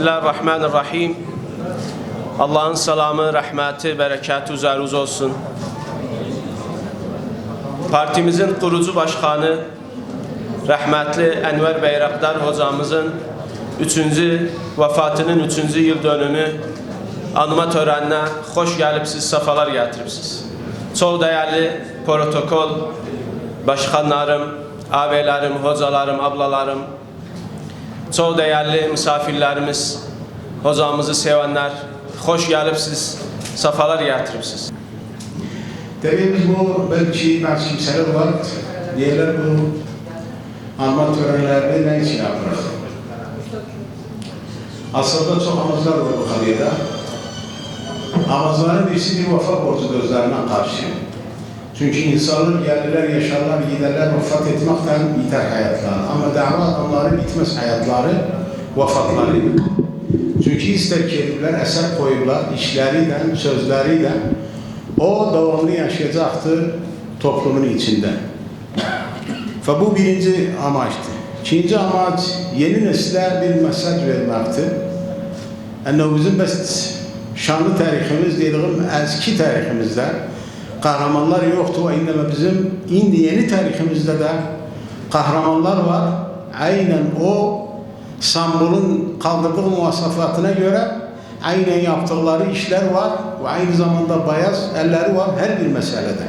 Bismillahirrahmanirrahim. Allah'ın selamı, rahmeti, bereketi üzerinize olsun. Partimizin kurucu başkanı rahmetli Enver Beyraktar hocamızın 3. vefatının 3. yıl dönümü anma törenine hoş gelipsiz, safalar getiripsiz. Çok değerli protokol başkanlarım, ağabeylerim, hocalarım, ablalarım, çok değerli misafirlerimiz, hocamızı sevenler, hoş gelipsiz, safalar getiripsiz. Biz bu belki kimseler var, diyorlar bu anma törenlerini ne için yapıyoruz? Aslında çok amaclar var bu kadıyada. Amacların birisi bir vefa borcu gözlerine karşı. Çünkü insanlar gelirler, yaşarlar, giderler, vefat etmekten biter hayatları. Ama dava adamları bitmez hayatları, vefatları. Çünkü ister kelimeler eser koyurlar, işleriyle, sözleriyle o devamlı yaşayacaktır toplumun içinde. Ve bu birinci amaçtı. İkinci amaç yeni nesle bir mesaj vermekti. Yani bizim şanlı tarihimiz dediğim eski tarihimizde kahramanlar yoktu. Aynı bizim indi yeni tarihimizde de kahramanlar var. Aynen o sambulun kaldırdığı muvasafatına göre aynen yaptıkları işler var ve aynı zamanda beyaz elleri var her bir meselede.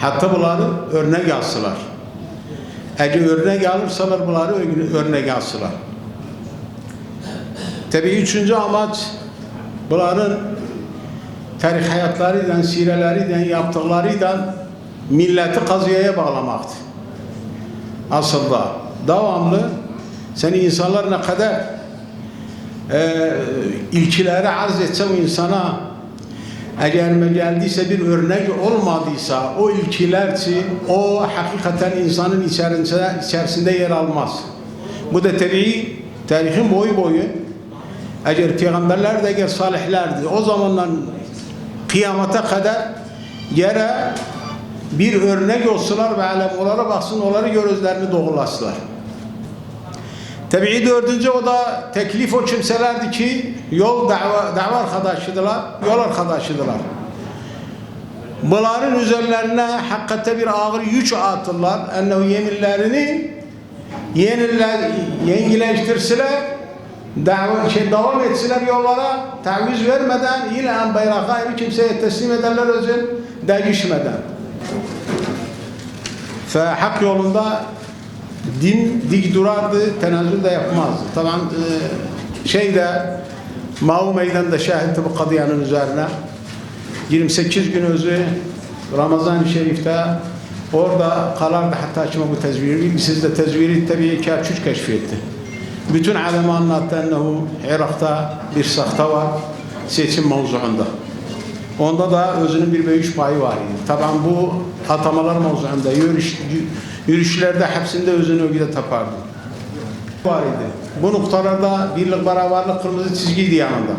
Hatta bunları örnek alsılar. Eğer örnek alırsalar bunları örnek alsılar. Tabii üçüncü amaç bunların tarih hayatlarıyla, sireleriyle, yaptıklarıyla milleti kazıyaya bağlamaktı. Aslında devamlı seni insanlar ne kadar e, ilkileri arz etse o insana eğer geldiyse bir örnek olmadıysa o ilkilerci o hakikaten insanın içerisinde, içerisinde yer almaz. Bu da tabii tarihin boyu boyu eğer peygamberler de eğer salihlerdi o zamandan kıyamata kadar yere bir örnek olsalar ve alem onlara baksın onları gözlerini doğrulasılar. Tabii dördüncü o da teklif o kimselerdi ki yol dava, dava arkadaşıdılar, yol arkadaşıdılar. Bunların üzerlerine hakikaten bir ağır yük atırlar. Ennehu yeminlerini yeniller, yengileştirseler, dava, şey, devam etseler yollara taviz vermeden yine en bayrağı bir kimseye teslim ederler özün değişmeden. Ve hak yolunda din dik durardı, tenezzül de yapmazdı. Tamam e, şeyde Mavu Meydan'da şahitti bu kadiyanın üzerine. 28 gün özü Ramazan-ı Şerif'te orada kalardı hatta açma bu tezviri. Siz de tezviri tabii kâçüç keşfetti. Bütün alemi anlattı ennehu Irak'ta bir sahta var seçim mevzuunda. Onda da özünün bir büyük payı var. Tabii bu atamalar mevzuunda yürüyüş, yürüyüşlerde hepsinde özünü ögüde tapardı. Var idi. Bu noktalarda birlik, beraberlik kırmızı çizgiydi yanında.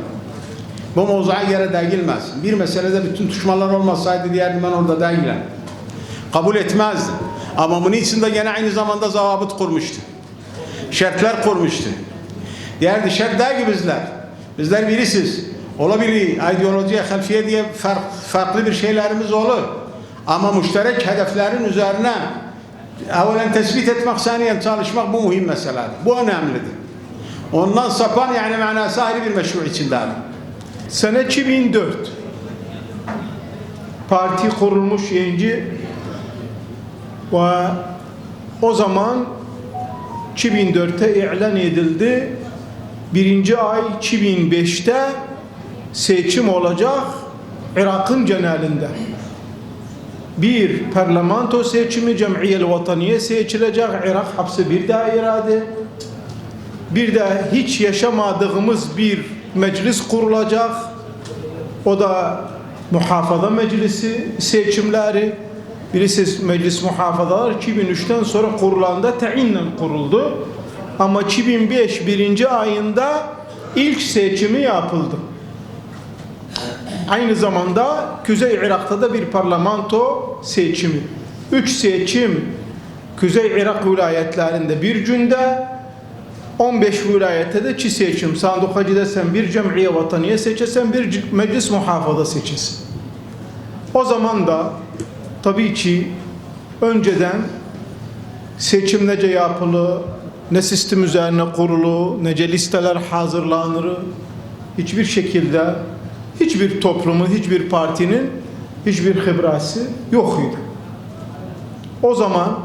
Bu mevzuya yere değilmez. Bir meselede bütün düşmanlar olmasaydı diğer ben orada değilim. Kabul etmezdi. Ama bunun için de gene aynı zamanda zavabıt kurmuştu. Şartlar kurmuştu. Diğer şart değil ki bizler. Bizler birisiz. Olabilir ideolojiye, halfiye diye fark, farklı bir şeylerimiz olur. Ama müşterek hedeflerin üzerine evvelen tespit etmek, saniyen çalışmak bu mühim mesele. Bu önemlidir. Ondan sapan yani manası ayrı bir meşru içindedir. Sene 2004 parti kurulmuş yenici ve o zaman 2004'te ilan edildi. Birinci ay 2005'te seçim olacak Irak'ın genelinde. Bir parlamento seçimi Cemiyel Vataniye seçilecek. Irak hapsi bir dairede. Bir de hiç yaşamadığımız bir meclis kurulacak. O da muhafaza meclisi seçimleri. Birisi meclis muhafazalar 2003'ten sonra kurulanda tayinle kuruldu. Ama 2005 birinci ayında ilk seçimi yapıldı. Aynı zamanda Kuzey Irak'ta da bir parlamento seçimi. Üç seçim Kuzey Irak vilayetlerinde bir günde 15 vilayette de çi seçim. Sanduka gidersen bir cem'iye vataniye seçesen bir meclis muhafaza seçesin. O zaman da tabii ki önceden seçim nece yapılı, ne sistem üzerine kurulu, nece listeler hazırlanır, hiçbir şekilde hiçbir toplumun, hiçbir partinin hiçbir hibrası yok. O zaman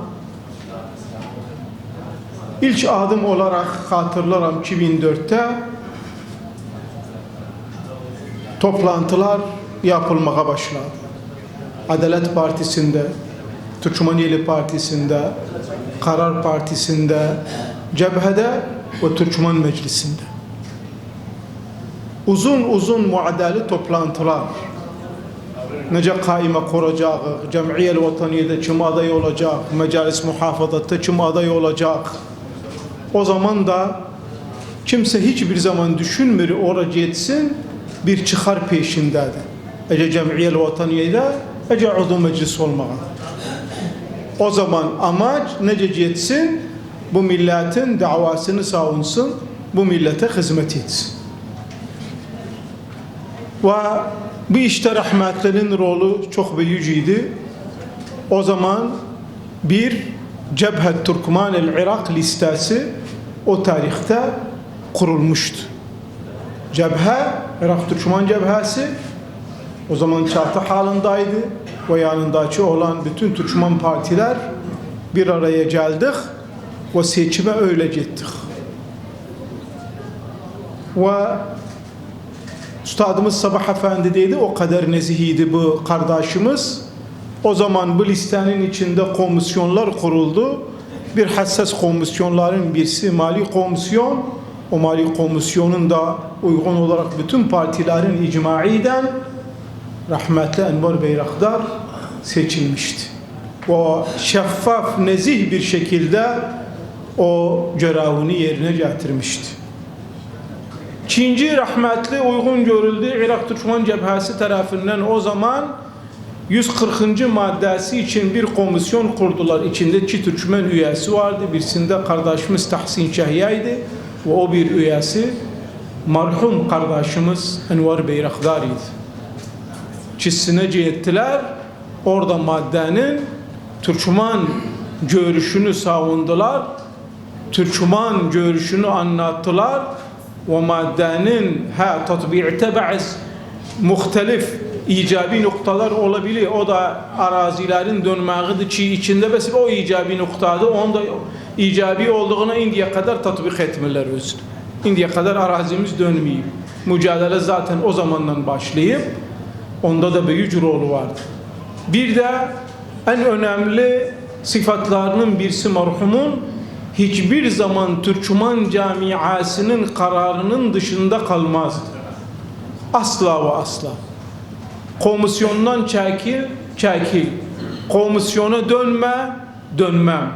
ilk adım olarak hatırlarım 2004'te toplantılar yapılmaya başladı. Adalet Partisi'nde, Türkmeniyeli Partisi'nde, Karar Partisi'nde, Cebhe'de ve Türkmen Meclisi'nde. Uzun uzun muadeli toplantılar. Nece kaime kuracak, cemiyel vataniyede kim aday olacak, mecalis muhafazatta kim aday olacak. O zaman da kimse hiçbir zaman düşünmür oraya etsin bir çıkar peşindedir. Ece cemiyel vataniyede, ece udu meclis olmağa. O zaman amaç nece etsin bu milletin davasını savunsun, bu millete hizmet etsin. Ve bu işte rahmetlerin rolü çok büyücüydü. O zaman bir Cebhet Türkmen el Irak listesi o tarihte kurulmuştu. Cebhe, Irak Türkmen Cebhesi o zaman çatı halindeydi ve yanındaki olan bütün Türkmen partiler bir araya geldik ve seçime öyle gittik. Ve Üstadımız Sabah Efendi dedi o kadar nezihiydi bu kardeşimiz. O zaman bu listenin içinde komisyonlar kuruldu. Bir hassas komisyonların birisi mali komisyon. O mali komisyonun da uygun olarak bütün partilerin icmaiden rahmetli Enver Beyraktar seçilmişti. O şeffaf, nezih bir şekilde o görevini yerine getirmişti. Çinci rahmetli uygun görüldü Irak Türkmen Cebhesi tarafından o zaman 140. maddesi için bir komisyon kurdular. İçinde iki Türkmen üyesi vardı. Birisinde kardeşimiz Tahsin Şahya'ydı ve o bir üyesi marhum kardeşimiz Enver Beyraktar Çizsine ettiler. Orada maddenin Türkmen görüşünü savundular. Türkmen görüşünü anlattılar ve maddenin ha tatbi'te bazı muhtelif icabi noktalar olabilir. O da arazilerin dönmeğidir ki içinde bes o icabi noktada onda icabi olduğuna indiye kadar tatbik etmeler özür. İndiye kadar arazimiz dönmeyip mücadele zaten o zamandan başlayıp onda da büyük rolü vardı. Bir de en önemli sıfatlarının birisi merhumun hiçbir zaman Türkmen camiasının kararının dışında kalmazdı. Asla ve asla. Komisyondan çekil, çekil. Komisyona dönme, dönmem.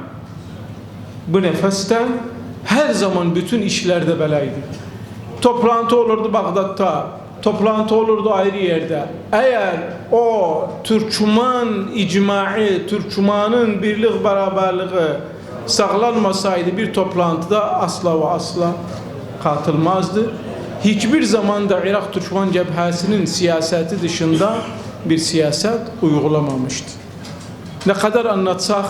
Bu nefesten her zaman bütün işlerde belaydı. Toplantı olurdu Bağdat'ta, toplantı olurdu ayrı yerde. Eğer o Türkmen icmaı, Türkmen'in birlik beraberliği sağlanmasaydı bir toplantıda asla ve asla katılmazdı. Hiçbir zaman da Irak Türkmen Cebhesi'nin siyaseti dışında bir siyaset uygulamamıştı. Ne kadar anlatsak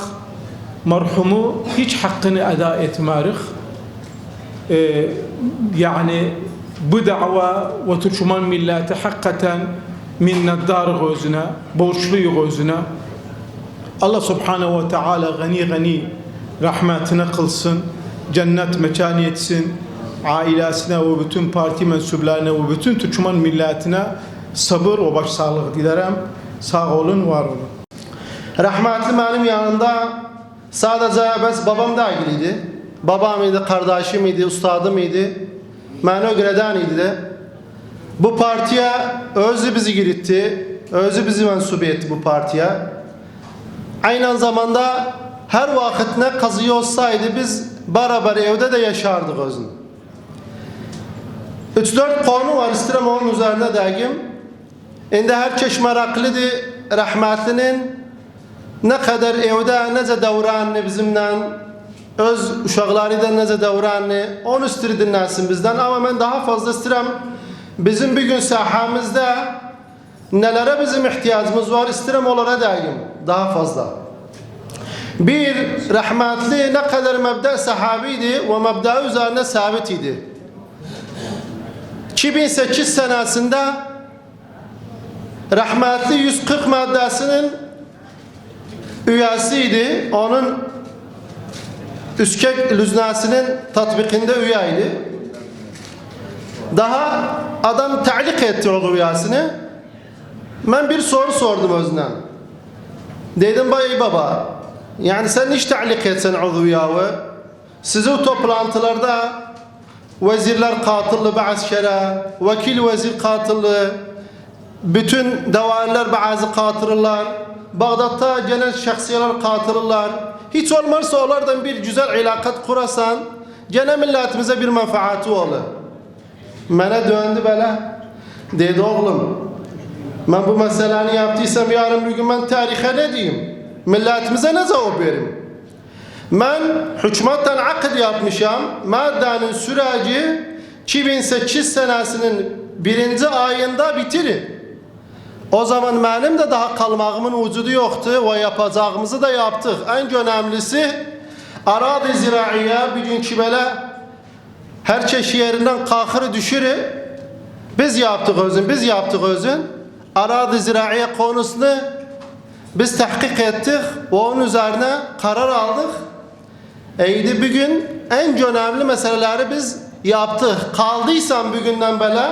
merhumu hiç hakkını eda etmerik. Ee, yani bu dava ve Türkmen milleti hakikaten minnettar gözüne, borçlu gözüne. Allah subhanehu ve teala gani gani rahmetine kılsın, cennet mekanı etsin, ailesine ve bütün parti mensuplarına ve bütün Türkmen milletine sabır ve başsağlık dilerim. Sağ olun, var olun. Rahmetli benim yanında sadece bes babam da ilgiliydi. Babam idi, kardeşim idi, ustadım idi. Ben o göreden idi. Bu partiye özü bizi giritti. Özü bizi mensup etti bu partiye. Aynı zamanda her vakit ne kazıyor olsaydı biz beraber evde de yaşardık özünü. 3-4 konu var istedim onun üzerine dergim. Indi herkes meraklıdır rahmetlinin ne kadar evde nece devranını bizimle öz uşaqları nece devranını onu istir dinlensin bizden ama ben daha fazla istirem bizim bir gün sahamızda nelere bizim ihtiyacımız var istirem onlara daim daha fazla. Bir rahmetli ne kadar mebda sahabiydi ve mebda üzerine sabit idi. 2008 senesinde rahmetli 140 maddesinin üyesiydi. Onun Üskek lüznasının tatbikinde üyeydi. Daha adam ta'lik etti o üyesini. Ben bir soru sordum özüne. Dedim bay baba, yani sen hiç ta'lik etsen uzviyağı, sizi o toplantılarda vezirler katilli bazı şere, vekil vezir katilli, bütün devaller bazı katırırlar, Bağdat'ta genel şahsiyeler katırırlar. Hiç olmazsa onlardan bir güzel ilakat kurasan, gene milletimize bir menfaati olur. Bana döndü böyle. Dedi oğlum, ben bu meseleni yaptıysam yarın bir gün ben tarihe ne diyeyim? Milletimize ne cevap vereyim? Ben hükümetten akıl yapmışam. Maddenin süreci 2008 senesinin birinci ayında bitirir. O zaman benim de daha kalmağımın vücudu yoktu ve yapacağımızı da yaptık. En önemlisi arad-ı ziraiye bir günkü böyle her çeşit yerinden kahırı düşürü biz yaptık özün, biz yaptık özün. Arad-ı ziraiye konusunu biz tahkik ettik ve onun üzerine karar aldık. Eydi bir gün en önemli meseleleri biz yaptık. Kaldıysam bugünden böyle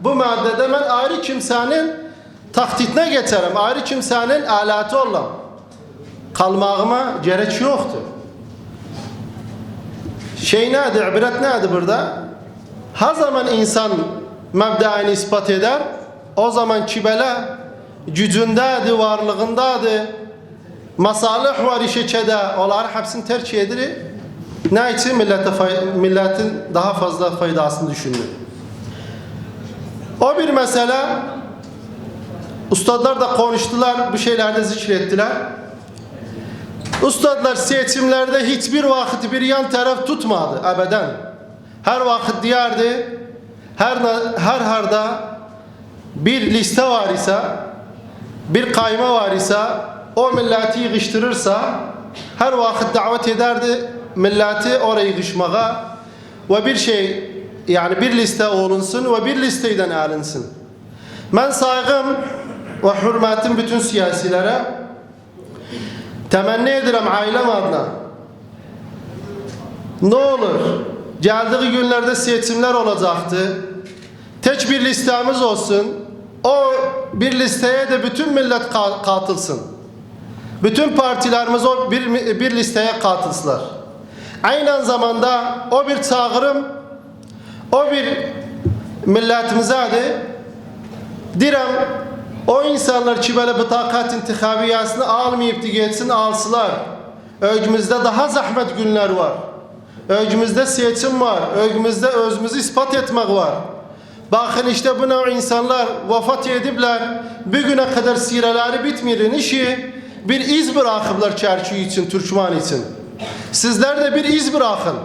bu maddede ben ayrı kimsenin tahtitine geçerim. Ayrı kimsenin alatı olam. Kalmağıma gerek yoktu. Şey nedir, ibret nedir burada? Her zaman insan mebdaini ispat eder. O zaman kibele gücündedir, varlığındadır. Masalih var işe çede. Onları hepsini tercih edilir. Ne için? Millete, milletin daha fazla faydasını düşünür. O bir mesele Ustadlar da konuştular, bu şeylerde zikrettiler. Ustadlar seçimlerde hiçbir vakit bir yan taraf tutmadı ebeden. Her vakit diyardı, her her harda bir liste var ise, bir kayma var ise, o milleti yığıştırırsa, her vakit davet ederdi milleti oraya yığışmağa ve bir şey yani bir liste olunsun ve bir listeyden alınsın. Ben saygım ve hürmetim bütün siyasilere temenni ederim ailem adına. Ne olur geldiği günlerde seçimler olacaktı. Tek bir listemiz olsun. O bir listeye de bütün millet ka- katılsın. Bütün partilerimiz o bir, bir listeye katılsınlar. Aynı zamanda o bir çağrım, o bir milletimize de direm o insanlar ki böyle bıtakat intihabiyasını almayıp da geçsin alsılar. Öcümüzde daha zahmet günler var. Öcümüzde seçim var. Öcümüzde özümüzü ispat etmek var. Bakın işte bu nev insanlar vefat edipler. Bir güne kadar sireleri bitmiyor. işi bir iz bırakıplar çerçüğü için, Türkmen için. Sizler de bir iz bırakın.